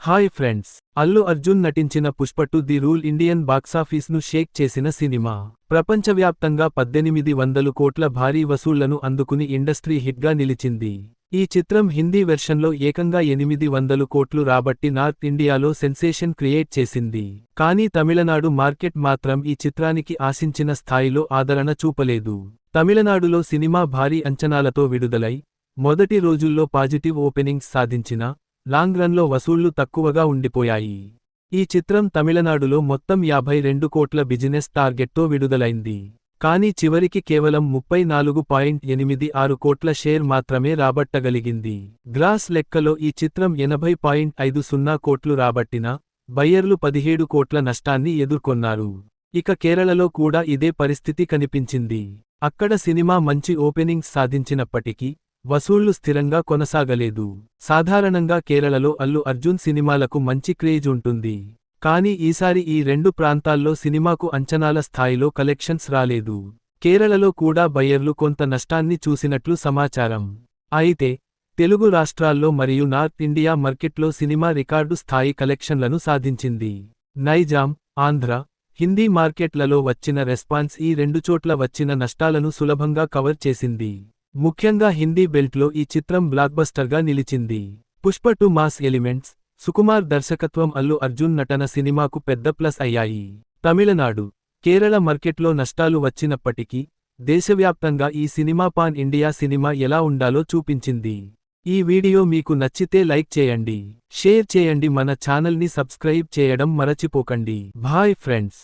Hi friends Allu Arjun నటించిన Pushpa two the rule Indian బాక్సాఫీస్ను shake చేసిన సినిమా. ప్రపంచవ్యాప్తంగా పద్దెనిమిది వందలు కోట్ల భారీ వసూళ్ళను అందుకుని ఇండస్ట్రీ హిట్గా నిలిచింది. ఈ చిత్రం హిందీ వెర్షన్లో ఏకంగా ఎనిమిది వందలు కోట్లు రాబట్టి నార్త్ ఇండియాలో సెన్సేషన్ క్రియేట్ చేసింది. కానీ తమిళనాడు మార్కెట్ మాత్రం ఈ చిత్రానికి ఆశించిన స్థాయిలో ఆదరణ చూపలేదు. తమిళనాడులో సినిమా భారీ అంచనాలతో విడుదలై మొదటి రోజుల్లో పాజిటివ్ ఓపెనింగ్స్ సాధించిన లాంగ్ రన్లో వసూళ్ళు తక్కువగా ఉండిపోయాయి. ఈ చిత్రం తమిళనాడులో మొత్తం యాభై రెండు కోట్ల బిజినెస్ టార్గెట్తో విడుదలైంది. కానీ చివరికి కేవలం ముప్పై నాలుగు పాయింట్ ఎనిమిది ఆరు కోట్ల షేర్ మాత్రమే రాబట్టగలిగింది. గ్రాస్ లెక్కలో ఈ చిత్రం ఎనభై పాయింట్ ఐదు సున్నా కోట్లు రాబట్టిన బయ్యర్లు పదిహేడు కోట్ల నష్టాన్ని ఎదుర్కొన్నారు. ఇక కేరళలో కూడా ఇదే పరిస్థితి కనిపించింది. అక్కడ సినిమా మంచి ఓపెనింగ్స్ సాధించినప్పటికీ వసూళ్ళు స్థిరంగా కొనసాగలేదు. సాధారణంగా కేరళలో అల్లు అర్జున్ సినిమాలకు మంచి క్రేజ్ ఉంటుంది. కానీ ఈసారి ఈ రెండు ప్రాంతాల్లో సినిమాకు అంచనాల స్థాయిలో కలెక్షన్స్ రాలేదు. కేరళలో కూడా బయ్యర్లు కొంత నష్టాన్ని చూసినట్లు సమాచారం. అయితే తెలుగు రాష్ట్రాల్లో మరియు నార్త్ ఇండియా మార్కెట్లో సినిమా రికార్డు స్థాయి కలెక్షన్లను సాధించింది. నైజాం ఆంధ్ర హిందీ మార్కెట్లలో వచ్చిన రెస్పాన్స్ ఈ రెండు చోట్ల వచ్చిన నష్టాలను సులభంగా కవర్ చేసింది. ముఖ్యంగా హిందీ బెల్ట్లో ఈ చిత్రం బ్లాక్బస్టర్గా నిలిచింది. Pushpa two mass elements Sukumar దర్శకత్వం అల్లు అర్జున్ నటన సినిమాకు పెద్ద ప్లస్ అయ్యాయి. తమిళనాడు కేరళ మార్కెట్లో నష్టాలు వచ్చినప్పటికీ దేశవ్యాప్తంగా ఈ సినిమా పాన్ ఇండియా సినిమా ఎలా ఉండాలో చూపించింది. ఈ వీడియో మీకు నచ్చితే లైక్ చేయండి షేర్ చేయండి మన ఛానల్ని సబ్స్క్రైబ్ చేయడం మరచిపోకండి. Bye friends!